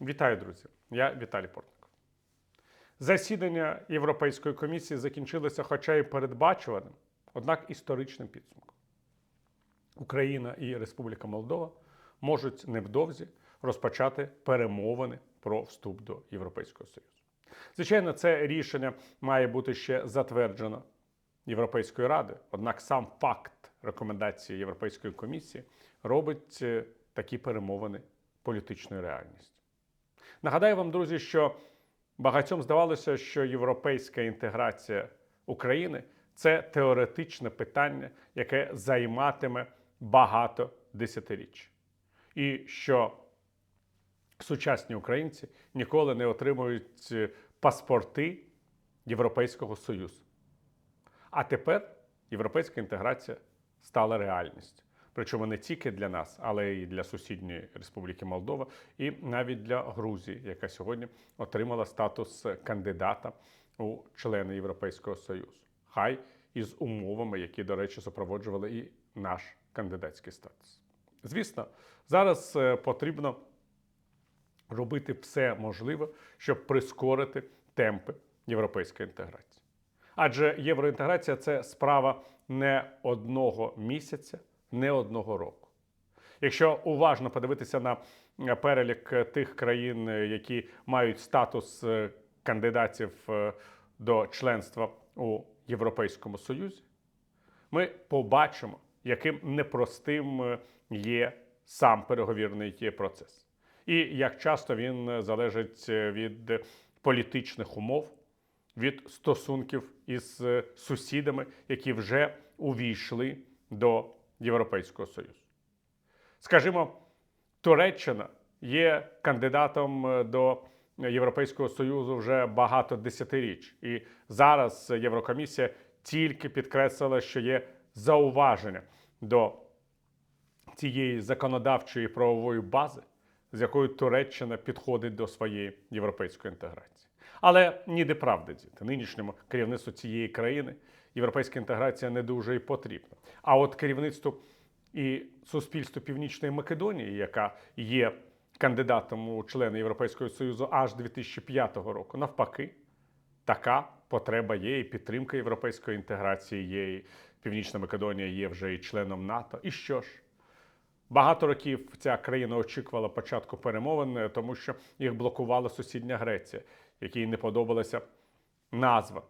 Вітаю, друзі! Я Віталій Портник. Засідання Європейської комісії закінчилося, хоча і передбачуваним, однак історичним підсумком. Україна і Республіка Молдова можуть невдовзі розпочати перемовини про вступ до Європейського Союзу. Звичайно, це рішення має бути ще затверджено Європейською Радою, однак сам факт рекомендації Європейської комісії робить е, такі перемовини політичною реальністю. Нагадаю вам, друзі, що багатьом здавалося, що європейська інтеграція України це теоретичне питання, яке займатиме багато десятиріч. І що сучасні українці ніколи не отримують е, паспорти Європейського Союзу. А тепер європейська інтеграція стала реальністю. Причому не тільки для нас, але й для сусідньої Республіки Молдова, і навіть для Грузії, яка сьогодні отримала статус кандидата у члени Європейського Союзу. Хай із умовами, які, до речі, супроводжували і наш кандидатський статус. Звісно, зараз е, потрібно робити все можливе, щоб прискорити темпи європейської інтеграції. Адже євроінтеграція це справа не одного місяця, не одного року. Якщо уважно подивитися на е, перелік е, тих країн, е, які мають статус кандидатів до членства у Європейському Союзі, ми побачимо, яким непростим є сам переговірний процес, і як часто він залежить від політичних умов, від стосунків із сусідами, які вже увійшли до Європейського Союзу. Скажімо, Туреччина є кандидатом е, до Європейського Союзу вже багато десятиріч. І зараз Єврокомісія тільки підкреслила, що є зауваження до цієї законодавчої правової бази, з якою Туреччина підходить до своєї європейської інтеграції. Але ніде правди діти. Нинішньому керівництву цієї країни європейська інтеграція не дуже і потрібна. А от керівництву і суспільству Північної Македонії, яка є кандидатом у члени Європейського Союзу аж 2005 року, навпаки, така потреба є, і підтримка європейської інтеграції є. І Північна Македонія є вже і членом НАТО. І що ж? Багато років ця країна очікувала початку перемовин, е, тому що їх блокувала сусідня Греція, якій не подобалася назва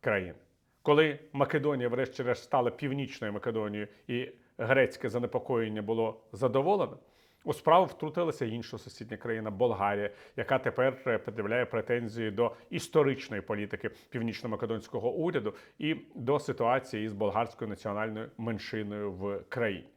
країни. Коли Македонія, врешті-решт, стала північною Македонією і грецьке занепокоєння було задоволено, у справу втрутилася інша сусідня країна Болгарія, яка тепер е, пред'являє претензії до історичної політики північно-македонського уряду і до ситуації із болгарською національною меншиною в країні.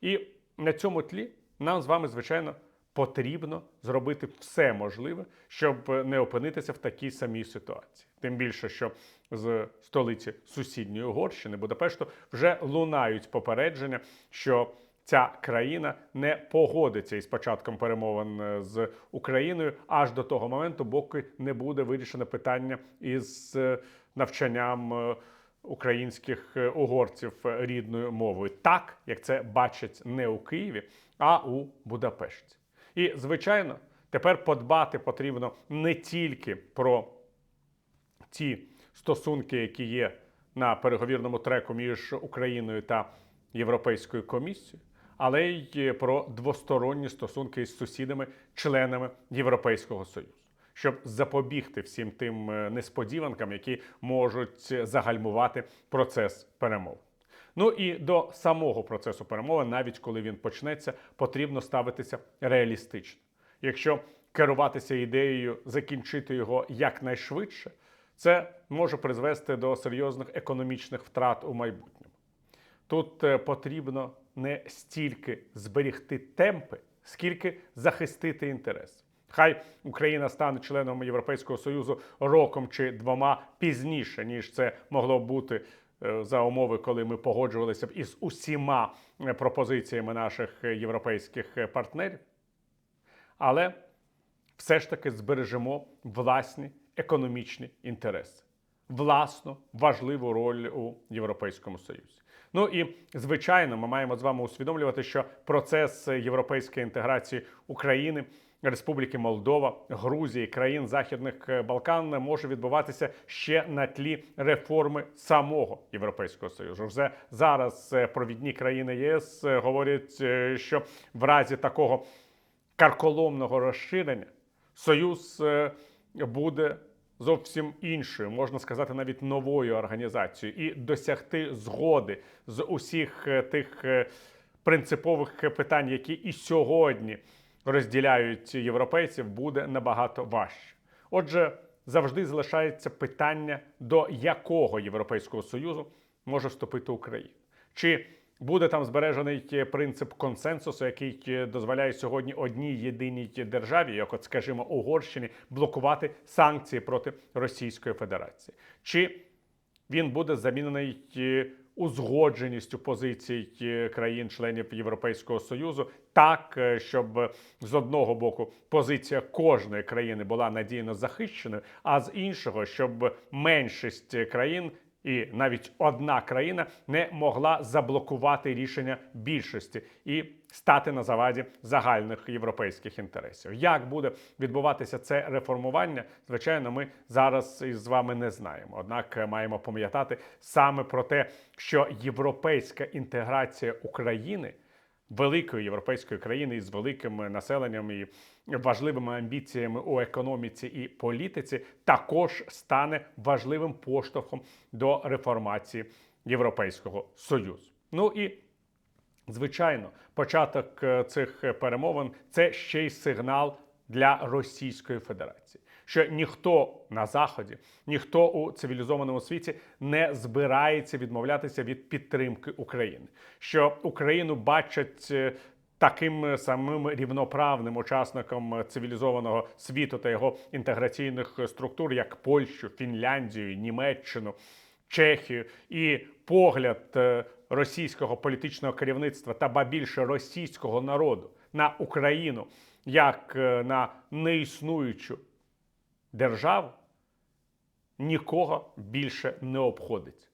І на цьому тлі нам з вами, звичайно, потрібно зробити все можливе, щоб не опинитися в такій самій ситуації. Тим більше, що з столиці сусідньої Угорщини Будапешту вже лунають попередження, що ця країна не погодиться із початком перемовин е, з Україною аж до того моменту, поки не буде вирішено питання із е, навчанням. е, українських е, угорців е, рідною мовою, так як це бачать не у Києві, а у Будапешті. І звичайно, тепер подбати потрібно не тільки про ті стосунки, які є на переговірному треку між Україною та Європейською комісією, але й про двосторонні стосунки із сусідами, членами Європейського Союзу щоб запобігти всім тим е, несподіванкам, які можуть загальмувати процес перемов. Ну і до самого процесу перемови, навіть коли він почнеться, потрібно ставитися реалістично. Якщо керуватися ідеєю закінчити його якнайшвидше, це може призвести до серйозних економічних втрат у майбутньому. Тут е, потрібно не стільки зберігти темпи, скільки захистити інтерес. Хай Україна стане членом Європейського Союзу роком чи двома пізніше, ніж це могло бути за умови, коли ми погоджувалися б із усіма е, пропозиціями наших е, європейських е, партнерів. Але все ж таки збережемо власні економічні інтереси, власну важливу роль у Європейському Союзі. Ну і звичайно, ми маємо з вами усвідомлювати, що процес європейської інтеграції України. Республіки Молдова, Грузії, країн Західних е, Балкан може відбуватися ще на тлі реформи самого Європейського Союзу. Вже зараз е, провідні країни ЄС е, говорять, е, що в разі такого карколомного розширення Союз е, буде зовсім іншою, можна сказати, навіть новою організацією, і досягти згоди з усіх е, тих е, принципових питань, які і сьогодні розділяють європейців, буде набагато важче. Отже, завжди залишається питання, до якого Європейського Союзу може вступити Україна. Чи буде там збережений принцип консенсусу, який дозволяє сьогодні одній єдиній державі, як от, скажімо, Угорщині, блокувати санкції проти Російської Федерації? Чи він буде замінений узгодженістю позицій е, країн-членів Європейського Союзу, так е, щоб з одного боку позиція кожної країни була надійно захищеною, а з іншого, щоб меншість країн. І навіть одна країна не могла заблокувати рішення більшості і стати на заваді загальних європейських інтересів. Як буде відбуватися це реформування? Звичайно, ми зараз із вами не знаємо. Однак е, маємо пам'ятати саме про те, що європейська інтеграція України. Великої європейської країни із великим населенням і важливими амбіціями у економіці і політиці також стане важливим поштовхом до реформації Європейського Союзу. Ну і Звичайно, початок е, цих перемовин це ще й сигнал для Російської Федерації, що ніхто на заході, ніхто у цивілізованому світі не збирається відмовлятися від підтримки України, що Україну бачать. е, Таким самим рівноправним учасником цивілізованого світу та його інтеграційних структур, як Польщу, Фінляндію, Німеччину, Чехію, і погляд е, російського політичного керівництва та ба більше російського народу на Україну як е, на неіснуючу державу нікого більше не обходить.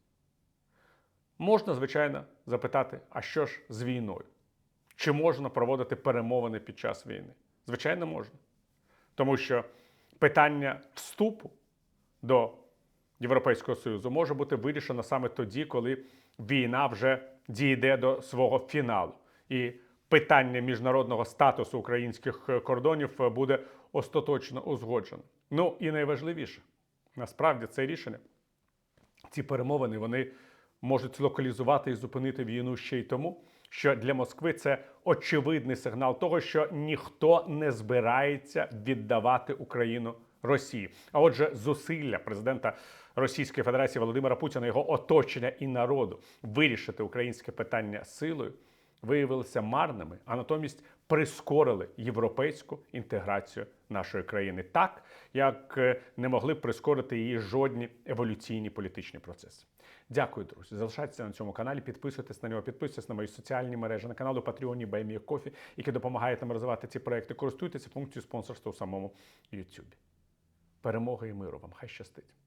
Можна, звичайно, запитати, а що ж з війною? Чи можна проводити перемовини під час війни? Звичайно, можна. Тому що питання вступу до Європейського Союзу може бути вирішено саме тоді, коли війна вже дійде до свого фіналу. І питання міжнародного статусу українських кордонів буде остаточно узгоджено. Ну і найважливіше, насправді це рішення, ці перемовини вони можуть локалізувати і зупинити війну ще й тому, що для Москви це очевидний сигнал того, що ніхто не збирається віддавати Україну Росії. А отже, зусилля президента Російської Федерації Володимира Путіна, його оточення і народу вирішити українське питання силою виявилися марними, а натомість прискорили європейську інтеграцію нашої країни, так як е, не могли прискорити її жодні еволюційні політичні процеси. Дякую, друзі. Залишайтеся на цьому каналі, підписуйтесь на нього, підписуйтесь на мої соціальні мережі, на канал у Патреоні Баймія Кофі, які допомагають нам розвивати ці проекти. Користуйтеся функцією спонсорства у самому YouTube. Перемоги і миру вам! Хай щастить!